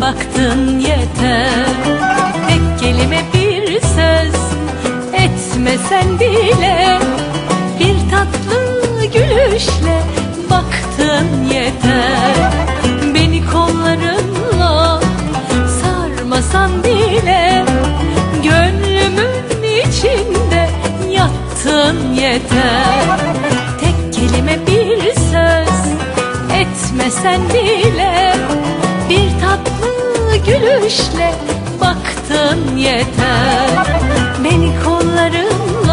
baktın yeter. Tek kelime bir söz etmesen bile Bir tatlı gülüşle baktın yeter. Beni kollarınla sarmasan bile Gönlümün içinde yattın yeter. Tek kelime bir söz etmesen bile gülüşle baktın yeter. Beni kollarınla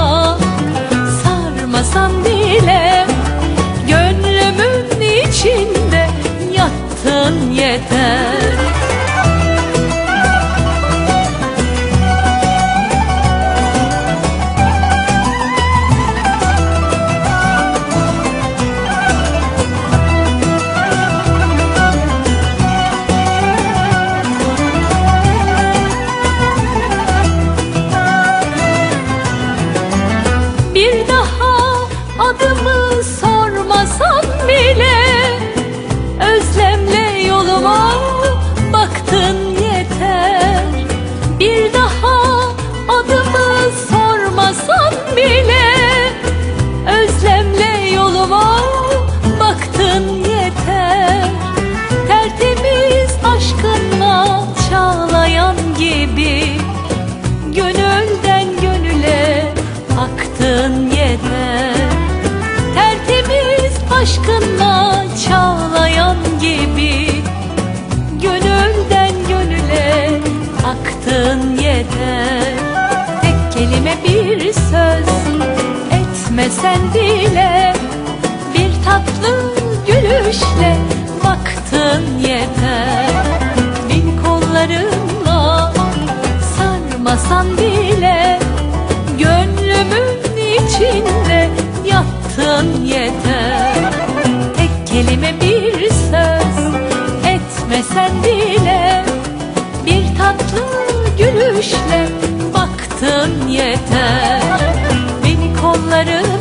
어둠 aşkınla çağlayan gibi Gönülden gönüle aktın yeter Tek kelime bir söz etmesen bile Bir tatlı gülüşle baktın yeter Bin kollarınla sarmasan bile Gönlümün içinde Kendime bir söz etmesen bile Bir tatlı gülüşle baktın yeter. Beni kolların